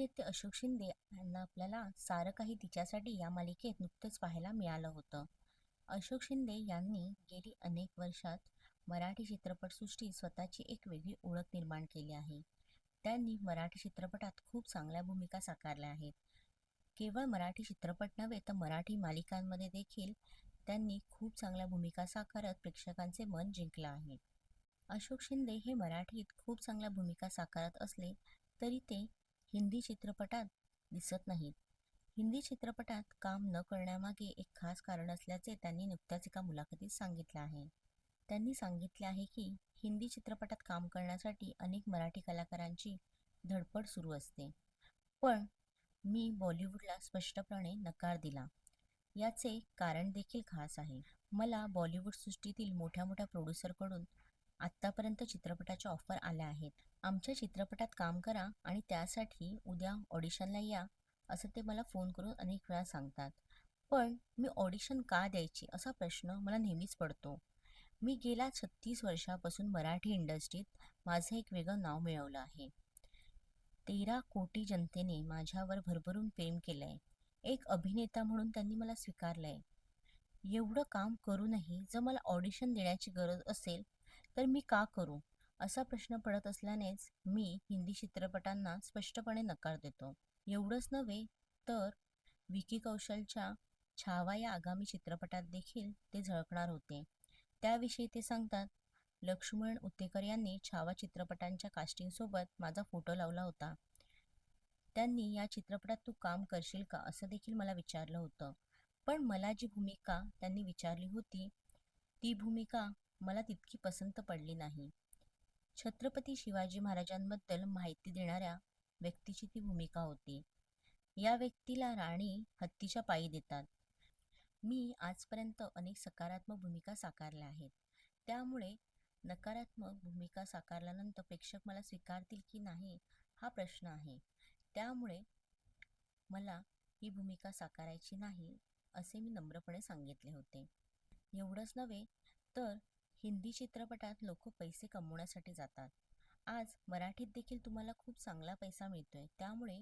म्हणजे अभिनेते अशोक शिंदे यांना आपल्याला सारं काही तिच्यासाठी या मालिकेत नुकतंच पाहायला मिळालं होतं. अशोक शिंदे यांनी गेली अनेक वर्षात मराठी चित्रपटसृष्टीत स्वतःची एक वेगळी ओळख निर्माण केली आहे. त्यांनी मराठी चित्रपटात खूप चांगल्या भूमिका साकारल्या आहेत. केवळ मराठी चित्रपट नव्हे तर मराठी मालिकांमध्ये देखील त्यांनी खूप चांगल्या भूमिका साकारत प्रेक्षकांचे मन जिंकलं आहे. अशोक शिंदे हे मराठीत खूप चांगल्या भूमिका साकारत असले तरी ते हिंदी चित्रपटात दिसत नाहीत. हिंदी चित्रपटात काम न करण्यामागे एक खास कारण असल्याचे त्यांनी नुकत्याच एका मुलाखतीत सांगितले आहे. त्यांनी सांगितले आहे की हिंदी चित्रपटात काम करण्यासाठी अनेक मराठी कलाकारांची धडपड सुरू असते. पण मी बॉलिवूडला स्पष्टपणे नकार दिला. याचे कारण देखील खास आहे. मला बॉलिवूड सृष्टीतील मोठ्या मोठ्या प्रोड्युसरकडून आत्तापर्यंत चित्रपटाच्या ऑफर आल्या आहेत. आमच्या चित्रपटात काम करा आणि त्यासाठी उद्या ऑडिशनला या असं ते मला फोन करून अनेक वेळा सांगतात. पण मी ऑडिशन का द्यायची असा प्रश्न मला नेहमीच पडतो. मी गेल्या छत्तीस वर्षापासून मराठी इंडस्ट्रीत माझं एक वेगळं नाव मिळवलं आहे. तेरा कोटी जनतेने माझ्यावर भरभरून प्रेम केलं आहे एक अभिनेता म्हणून त्यांनी मला स्वीकारलं आहे एवढं काम करूनही जर मला ऑडिशन देण्याची गरज असेल तर मी का करू? असा प्रश्न पडत असल्यानेच मी हिंदी चित्रपटांना स्पष्टपणे नकार देतो. एवढंच नव्हे तर विकी कौशलच्या छावा या आगामी चित्रपटात देखील ते झळकणार होते. त्याविषयी ते सांगतात लक्ष्मण उत्तेकर यांनी छावा चित्रपटांच्या कास्टिंगसोबत माझा फोटो लावला होता. त्यांनी या चित्रपटात तू काम करशील का असं देखील मला विचारलं होतं. पण मला जी भूमिका त्यांनी विचारली होती ती भूमिका मला तितकी पसंत पडली नाही. छत्रपती शिवाजी महाराजांबद्दल माहिती देणाऱ्या व्यक्तीची ती भूमिका होती. या व्यक्तीला राणी हत्तीच्या पायी देतात. मी आजपर्यंत अनेक सकारात्मक भूमिका साकारल्या आहेत. त्यामुळे नकारात्मक भूमिका साकारल्यानंतर प्रेक्षक मला स्वीकारतील की नाही हा प्रश्न आहे. त्यामुळे मला ही भूमिका साकारायची नाही असे मी नम्रपणे सांगितले होते. एवढंच नव्हे तर हिंदी चित्रपटात लोक पैसे कमवण्यासाठी जातात. आज मराठीत देखील तुम्हाला खूप चांगला पैसा मिळतोय. त्यामुळे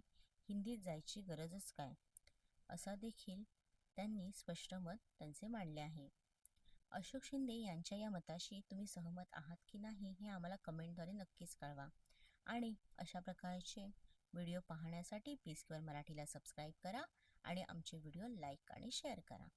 हिंदीत जायची गरजच काय? असा देखील त्यांनी स्पष्ट मत त्यांचे मांडले आहे. अशोक शिंदे यांच्या या मताशी तुम्ही सहमत आहात की नाही हे आम्हाला कमेंटद्वारे नक्कीच कळवा. आणि अशा प्रकारचे व्हिडिओ पाहण्यासाठी प्लीज मराठीला सबस्क्राईब करा आणि आमचे व्हिडिओ लाईक आणि शेअर करा.